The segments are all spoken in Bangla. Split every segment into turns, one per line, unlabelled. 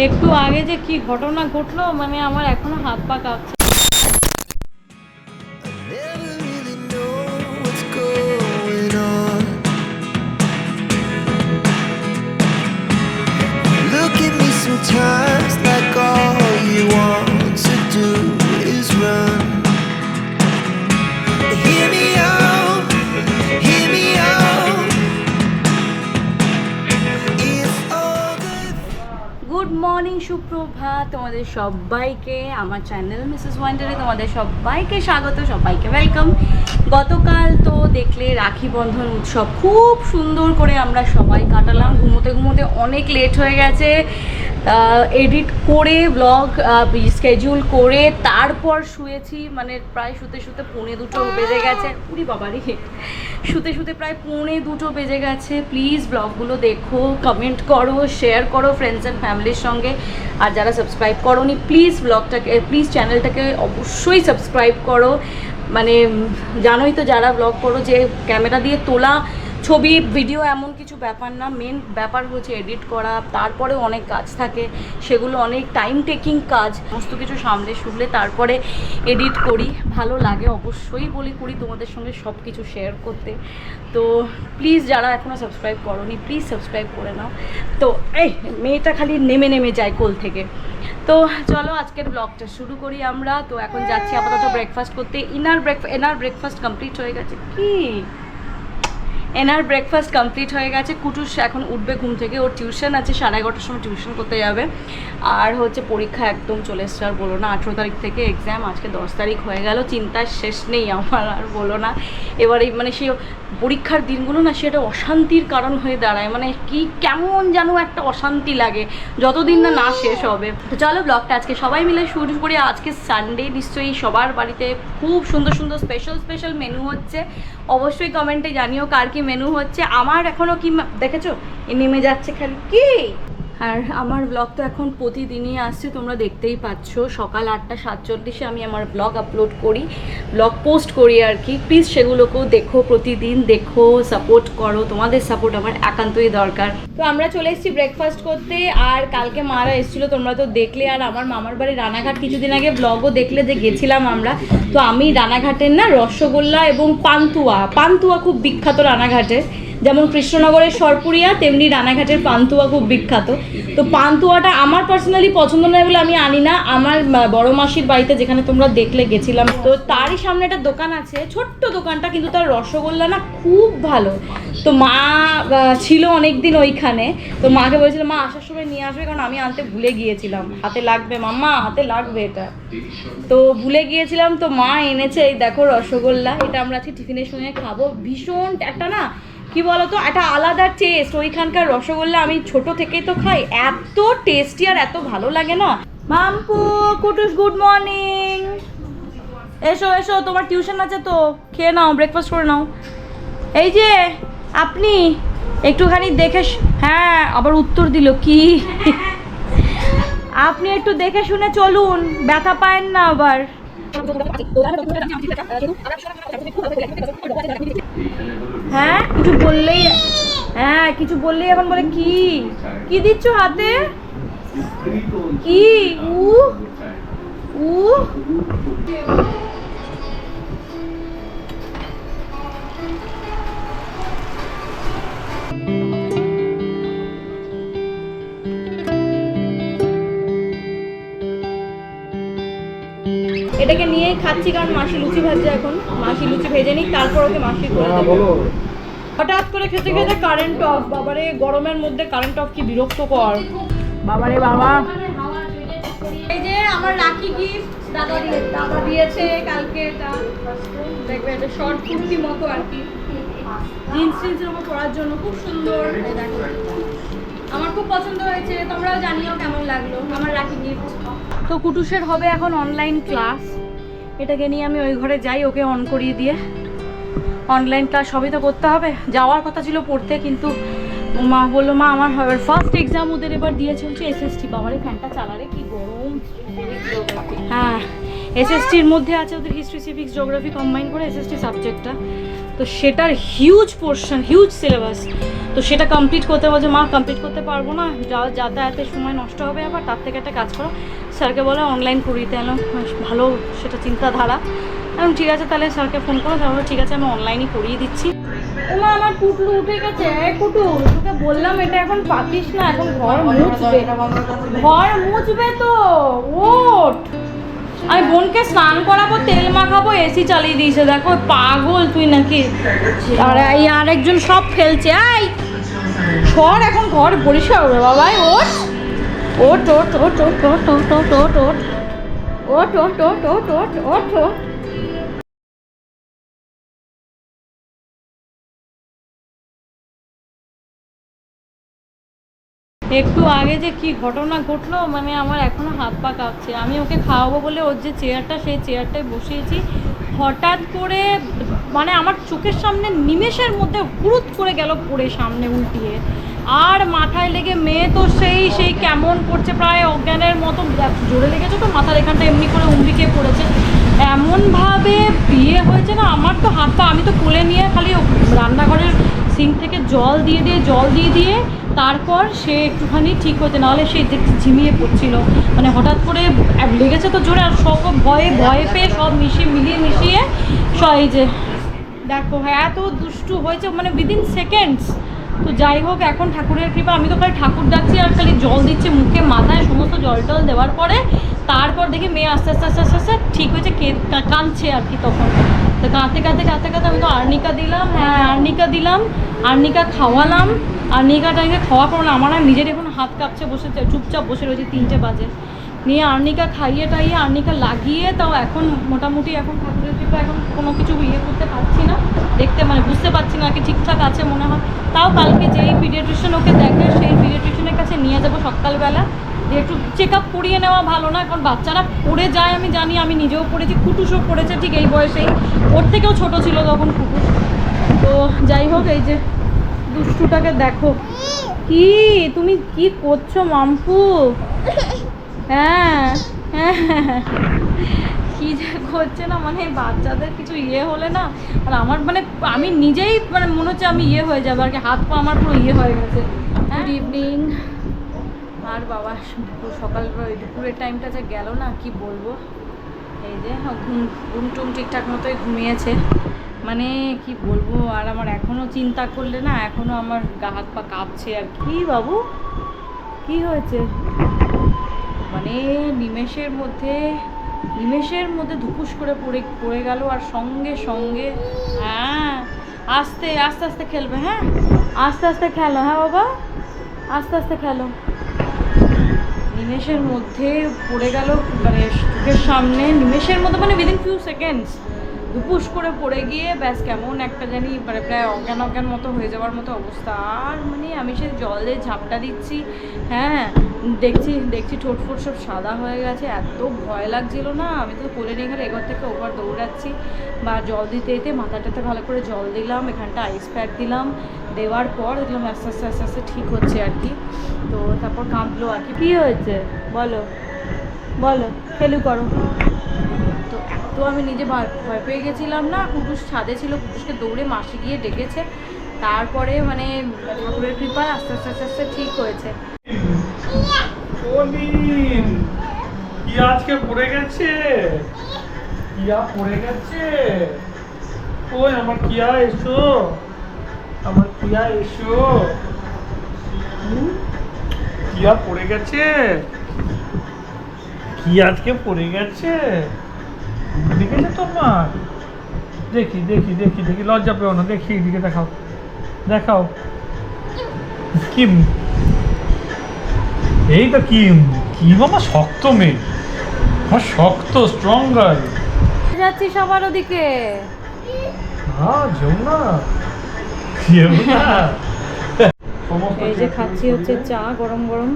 একটু আগে যে কি ঘটনা ঘটলো মানে আমার এখনও হাত পা কাঁপছে। মর্নিং তোমাদের সবাইকে, আমার চ্যানেল মিসেস ওয়ান্ডারে তোমাদের সবাইকে স্বাগত, সবাইকে ওয়েলকাম গতকাল তো দেখলে রাখি বন্ধন উৎসব খুব সুন্দর করে আমরা সবাই কাটালাম। ঘুমোতে ঘুমোতে অনেক লেট হয়ে গেছে। এডিট করে ব্লগ স্কেডিউল করে, তারপর শুয়েছি মানে প্রায় শুতে শুতে পৌনে দুটো বেজে গেছে। উরি বাবারি। শুতে শুতে প্রায় পৌনে দুটো বেজে গেছে। প্লিজ ব্লগগুলো দেখো কমেন্ট করো শেয়ার করো ফ্রেন্ডস অ্যান্ড ফ্যামিলির সঙ্গে। আর যারা সাবস্ক্রাইব করোনি প্লিজ ব্লগটাকে প্লিজ চ্যানেলটাকে অবশ্যই সাবস্ক্রাইব করো। মানে জানোই তো যারা ব্লগ করো যে ক্যামেরা দিয়ে তোলা ছবি, ভিডিও এমন কিছু ব্যাপার না মেন ব্যাপার হচ্ছে এডিট করা তারপরে অনেক কাজ থাকে, সেগুলো অনেক টাইম টেকিং কাজ, সমস্ত কিছু সামলে শুনলে তারপরে এডিট করি, ভালো লাগে অবশ্যই বলি করি তোমাদের সঙ্গে সব কিছু শেয়ার করতে, তো প্লিজ যারা এখনও সাবস্ক্রাইব করোনি প্লিজ সাবস্ক্রাইব করে নাও, তো এই মেয়েটা খালি নেমে নেমে যায় কোল থেকে, তো চলো আজকের ব্লগটা শুরু করি আমরা, তো এখন যাচ্ছি আপাতত ব্রেকফাস্ট করতে ইনার ব্রেক এনার ব্রেকফাস্ট কমপ্লিট হয়ে গেছে, কি? এনার ব্রেকফাস্ট কমপ্লিট হয়ে গেছে। কুটুস এখন উঠবে ঘুম থেকে। ওর টিউশন আছে, সাড়ে এগারোটার সময় টিউশন করতে যাবে। আর হচ্ছে পরীক্ষা একদম চলে এসছে, আর বলো না, আঠেরো তারিখ থেকে এক্সাম আজকে দশ তারিখ হয়ে গেল, চিন্তার শেষ নেই আমার, আর বলো না। এবারে মানে সেই পরীক্ষার দিনগুলো না সেটা অশান্তির কারণ হয়ে দাঁড়ায়। মানে কি, কেমন যেন একটা অশান্তি লাগে। যতদিন না না শেষ হবে। তো চলো ব্লগটা আজকে সবাই মিলে শুরু করে। আজকে সানডে নিশ্চয়ই সবার বাড়িতে খুব সুন্দর সুন্দর স্পেশাল স্পেশাল মেনু হচ্ছে। অবশ্যই কমেন্টে জানিও কার কি মেনু হচ্ছে। আমার এখনও কি দেখেছ? নেমে যাচ্ছে খালি। কি? আর আমার ব্লগ তো এখন প্রতিদিনই আসছে, তোমরা দেখতেই পাচ্ছ। সকাল আটটা সাতচল্লিশে আমি আমার ব্লগ আপলোড করি ব্লগ পোস্ট করি আর কি। প্লিজ সেগুলোকেও দেখো প্রতিদিন, দেখো সাপোর্ট করো। তোমাদের সাপোর্ট আমার একান্তই দরকার। তো আমরা চলে এসেছি ব্রেকফাস্ট করতে, আর কালকে মারা এসেছিল, তোমরা তো দেখলে। আর আমার মামার বাড়ি রানাঘাট, কিছুদিন আগে ব্লগও দেখলে যে গেছিলাম আমরা। তো আমি রানাঘাটের না রসগোল্লা এবং পান্তুয়া পান্তুয়া খুব বিখ্যাত রানাঘাটে যেমন কৃষ্ণনগরের সরপুরিয়া, তেমনি রানাঘাটের পান্তুয়া খুব বিখ্যাত। তো পান্তুয়াটা আমার পার্সোনালি পছন্দ নয় বলে আমি আনি না। আমার বড় মাসির বাড়িতে যেখানে তোমরা দেখলে গেছিলাম। তো তারই সামনে একটা দোকান আছে, ছোট্ট দোকানটা, কিন্তু তার রসগোল্লা না খুব ভালো। তো মা ছিল অনেক দিন ওইখানে। তো মাকে বলেছিলাম, মা, আসার সময় নিয়ে আসবে, কারণ আমি আনতে ভুলে গিয়েছিলাম। হাতে লাগবে, মাম্মা, হাতে লাগবে এটা। তো ভুলে গিয়েছিলাম, তো মা এনেছে, এই দেখো রসগোল্লা। এটা আমরা আজকে টিফিনের সঙ্গে খাব। ভীষণ, একটা না কি বলতো? একটা আলাদা টেস্ট ওইখানকার রসগোল্লা আমি ছোট থেকেই তো খাই। এত টেস্টি আর এত ভালো লাগে না। মাম্পু কুটুস গুড মর্নিং এসো এসো তোমার টিউশন আছে তো। খেয়ে নাও ব্রেকফাস্ট করে নাও। এই যে আপনি একটুখানি দেখে হ্যাঁ আবার উত্তর দিল কি? আপনি একটু দেখে শুনে চলুন। ব্যথা পায়েন না আবার। হ্যাঁ কিছু বললেই হ্যাঁ কিছু বললেই এখন বলে কি? কি দিচ্ছ হাতে? কি? উ? উ? এটাকে নিয়েই খাচ্ছি কারণ মাসি লুচি ভাজছে এখন। মাসি লুচি ভেজে নিক তারপর ওকে মাসি করে দেবো। হঠাৎ করে খেতে খেতে কারেন্ট অফ বাবারে গরমের মধ্যে কারেন্ট অফ কি বিরক্তকর। বাবারে বাবা। এই যে আমার রাখি গিফট দাদা দিয়ে দাদা দিয়েছে কালকে এটা। দেখবে এটা শর্ট কুর্তি মতো আর কি। জিন্স টিন্সের উপর পরার জন্য খুব সুন্দর। দেখো আমার খুব পছন্দ হয়েছে তোমরাও জানিও কেমন লাগল। আমার রাখি গিফট তো কুটুসের হবে এখন অনলাইন ক্লাস এটাকে নিয়ে আমি ওই ঘরে যাই, ওকে অন করিয়ে দিয়ে। অনলাইন ক্লাস সবই তো করতে হবে। যাওয়ার কথা ছিল পড়তে, কিন্তু মা বলল, মা, আমার হবে ফার্স্ট এক্সাম ওদের এবার দিয়ে চলছে এসএসটি বাবারে, ফ্যানটা চালারে কি গরম। হ্যাঁ এসএসটির মধ্যে আছে ওদের হিস্ট্রি সিভিক্স জিওগ্রাফি কম্বাইন করে এসএসটি সাবজেক্টটা তো সেটার হিউজ পোর্শন হিউজ সিলেবাস তো সেটা কমপ্লিট করতে বলছে মা কমপ্লিট করতে পারব না। যা যাতায়াতের সময় নষ্ট হবে আবার, তার থেকে একটা কাজ করো। স্যারকে বলে অনলাইন করিয়ে দিতে এলাম ভালো, সেটা চিন্তাধারা। এবং ঠিক আছে, তাহলে স্যারকে ফোন করো তাহলে ঠিক আছে, আমি অনলাইনই করিয়ে দিচ্ছি। ওমা, আমার পুটলু উঠে গেছে। পুটু তোকে বললাম, এটা এখন পাতিস না, এখন ঘর মুছবে। ঘর মুছবে তো, ওঠ। আমি বোনকে স্নান করাবো তেল মাখাবো এসি চালিয়ে দিয়েছে দেখো পাগল তুই নাকি আর এই আরেকজন সব ফেলছে আই ঘর এখন ঘর পরিষ্কার হবে বাবাই ওঠ ওট ওট ওট ওট ওট ওট ওট ওট ওট ওট ওট ওট ওট ওট ওঠ একটু আগে যে কি ঘটনা ঘটলো মানে আমার এখনও হাত পা কাঁপছে। আমি ওকে খাওয়াবো বলে ওর যে চেয়ারটা, সেই চেয়ারটায় বসিয়েছি। হঠাৎ করে মানে আমার চোখের সামনে নিমেষের মধ্যে হুড়ুত করে গেল পড়ে সামনে উল্টিয়ে। আর মাথায় লেগে মেয়ে তো সেই সেই কেমন করছে, প্রায় অজ্ঞানের মতো জোরে লেগেছে তো, মাথার এখানটা এমনি করে উমড়িকে পড়েছে। এমনভাবে বিয়ে হয়েছে না, আমার তো হাত পা, আমি তো কোলে নিয়ে খালি রান্নাঘরের সিঙ্ক থেকে জল দিয়ে দিয়ে, জল দিয়ে দিয়ে তারপর সে একটুখানি ঠিক হতে, নাহলে সে দেখছি ঝিমিয়ে পড়ছিল। মানে হঠাৎ করে লেগেছে তো জোরে আর সব ভয়ে ভয়ে পেয়ে সব মিশিয়ে, মিলিয়ে মিশিয়ে সব যে, দেখো হ্যাঁ এত দুষ্টু হয়েছে মানে উইদিন সেকেন্ডস তো যাই হোক, এখন ঠাকুরের কৃপা। আমি তো খালি ঠাকুর ডাকছি আর খালি জল দিচ্ছে মুখে, মাথায় সমস্ত জল টল দেওয়ার পরে তারপর দেখি মেয়ে আস্তে আস্তে আস্তে আস্তে আস্তে ঠিক হয়েছে, কে কাঁদছে আর কি তখন। তো কাঁদতে কাঁদতে কাঁদতে কাঁদতে আমি তো আর্নিকা দিলাম হ্যাঁ আর্নিকা দিলাম, আর্নিকা খাওয়ালাম। আর্নিকা টাইকে খাওয়া পর আমার আর নিজের এখন হাত কাঁপছে, বসে চুপচাপ বসে রয়েছে, তিনটে বাজে। নিয়ে আর্নিকা খাইয়ে টাইয়ে আর্নিকা লাগিয়ে তাও এখন মোটামুটি এখন ঠাকুরের কৃপা এখন কোনো কিছু ইয়ে করতে পারছি না। দেখতে মানে বুঝতে পারছি না আর কি ঠিকঠাক আছে মনে হয়। তাও কালকে যেই পিডিয়াট্রিশিয়ান ওকে দেখে সেই পিডিয়াট্রিশিয়ানের কাছে নিয়ে যাব সকালবেলা। যে একটু চেক আপ করিয়ে নেওয়া ভালো না কারণ বাচ্চারা পড়ে যায় আমি জানি, আমি নিজেও পড়েছি, কুটুসও পড়েছে ঠিক এই বয়সেই। ওর থেকেও ছোট ছিল তখন কুটুস। তো যাই হোক, এই যে দুষ্টুটাকে দেখো। কি? তুমি কি করছ মাম্পু? হ্যাঁ হ্যাঁ। কি যে করছে না মানে বাচ্চাদের কিছু ইয়ে হলে না আর আমার মানে আমি নিজেই মানে মনে হচ্ছে আমি ইয়ে হয়ে যাব আর কি হাত পা আমার পুরো ইয়ে হয়ে গেছে। গুড ইভিনিং আর বাবা দুপুর সকাল দুপুরের টাইমটা যে গেল না কি বলব? এই যে ঘুম ঘুম টুম ঠিকঠাক মতোই ঘুমিয়েছে। মানে কি বলব আর আমার এখনও চিন্তা করলে না এখনও আমার গা হাত পা কাঁপছে আর কি বাবু? কি হয়েছে? মানে নিমেষের মধ্যে নিমেষের মধ্যে ধুপুস করে পড়ে পড়ে গেল আর সঙ্গে সঙ্গে হ্যাঁ আস্তে আস্তে আস্তে খেলবে হ্যাঁ? আস্তে আস্তে খেলো হ্যাঁ বাবা? আস্তে আস্তে খেলো। নিমেষের মধ্যে পড়ে গেল মানে চোখের সামনে, নিমেষের মধ্যে মানে উইদিন ফিউ সেকেন্ডস দুপুস করে পড়ে গিয়ে ব্যাস কেমন একটা জানি মানে প্রায় অজ্ঞান অজ্ঞান মতো হয়ে যাওয়ার মতো অবস্থা। আর মানে আমি সে জলে ঝাপটা দিচ্ছি হ্যাঁ দেখছি দেখছি ঠোঁট ফোট সব সাদা হয়ে গেছে, এত ভয় লাগছিল না। আমি তো কোলে নিয়ে গেলে এঘর থেকে ওপর দৌড়াচ্ছি বা জল দিতে দিতে মাথাটাতে ভালো করে জল দিলাম, এখানটা আইস প্যাক দিলাম। দেওয়ার পর দেখলাম আস্তে আস্তে আস্তে আস্তে ঠিক হচ্ছে আর কি। তো তারপর কাঁদলো আর কি। কী হয়েছে? বলো বলো, খেলু করো। তো তো আমি নিজে ভয় পেয়ে গেছিলাম না। কুটুস ছাদে ছিল, কুটুসকে দৌড়ে মাসি গিয়ে ডেকেছে। তারপরে মানে ঠাকুরের কৃপায় আস্তে আস্তে আস্তে আস্তে ঠিক হয়েছে।
আজকে পড়ে গেছে? কিয়া পড়ে গেছে? ওই আমার কিয়া এসো। আমার কিয়া এসো? কিয়া পড়ে গেছে? কি আজকে পড়ে গেছে? দেখেছে তোমার। দেখি দেখি দেখি দেখি লজ্জা পেও না দেখি এদিকে দেখাও। দেখাও। কি এই তো কি কি মামা শক্ত মেয়ে। আমার শক্ত স্ট্রং গার্ল
যাচ্ছি সবার ওদিকে।
হ্যাঁ যেও না। যেও না। সমস্ত
এই যে খাচ্ছি হচ্ছে চা গরম গরম।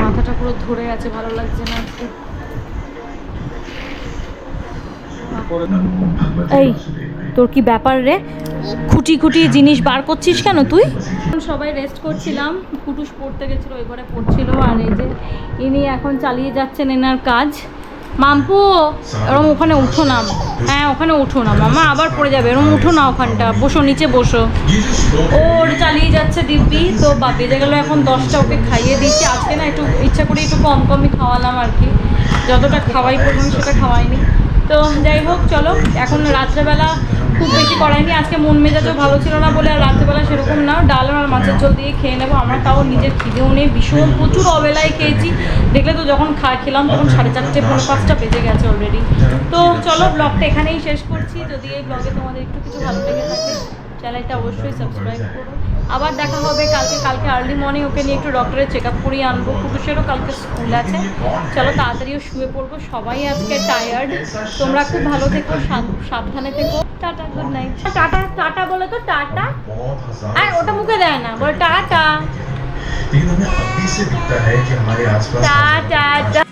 মাথাটা পুরো ধরে আছে ভালো লাগছে না। এই, তোর কি ব্যাপার রে? খুঁটি খুঁটি জিনিস বার করছিস কেন তুই? সবাই রেস্ট করছিলাম, কুটুস পড়তে গেছিল, ওই ঘরে পড়ছিল, আর এই যে ইনি এখন চালিয়ে যাচ্ছেন এনার কাজ। মাম্পু, এরম ওখানে উঠো না। হ্যাঁ ওখানে উঠো না মামা আবার পড়ে যাবে, এরম উঠো না ওখানটা, বসো, নিচে বসো। ওর চালিয়ে যাচ্ছে দিব্যি, তো বা বেজে গেলো এখন দশটা, ওকে খাইয়ে দিচ্ছি আজকে না একটু ইচ্ছা করে একটু কম কমই খাওয়ালাম আর কি। যতটা খাওয়াই প্রথমে সেটা খাওয়াইনি। তো যাই হোক, চলো। এখন রাত্রেবেলা খুব বেশি করাইনি আজকে মন মেজাজও ভালো ছিল না বলে আর রাত্রেবেলা সেরকম না। ডাল আর মাছের ঝোল দিয়ে খেয়ে নেব। আমরা তাও নিজের খিদেও নেই। ভীষণ প্রচুর অবেলায় খেয়েছি। দেখলে তো যখন খা খেলাম তখন সাড়ে চারটে পৌনে পাঁচটা বেজে গেছে অলরেডি তো চলো ব্লগটা এখানেই শেষ করছি। যদি এই ব্লগে তোমাদের একটু কিছু ভালো লেগে থাকে চ্যানেলটা অবশ্যই সাবস্ক্রাইব করো। আবার দেখা হবে কালকে কালকে আর্লি মর্নিং ওকে নিয়ে একটু ডক্টরের চেক আপ করিয়ে আনব। কুটুসেরও কালকে স্কুল আছে। চলো তাড়াতাড়িও শুয়ে পড়ব। সবাই আজকে টায়ার্ড তোমরা খুব ভালো থেকো সাবধানে থেকো। Tata good night tata tata বলে তো টাটা। আর ওটা মুখে দেয় না। বলে টাটা। টাটা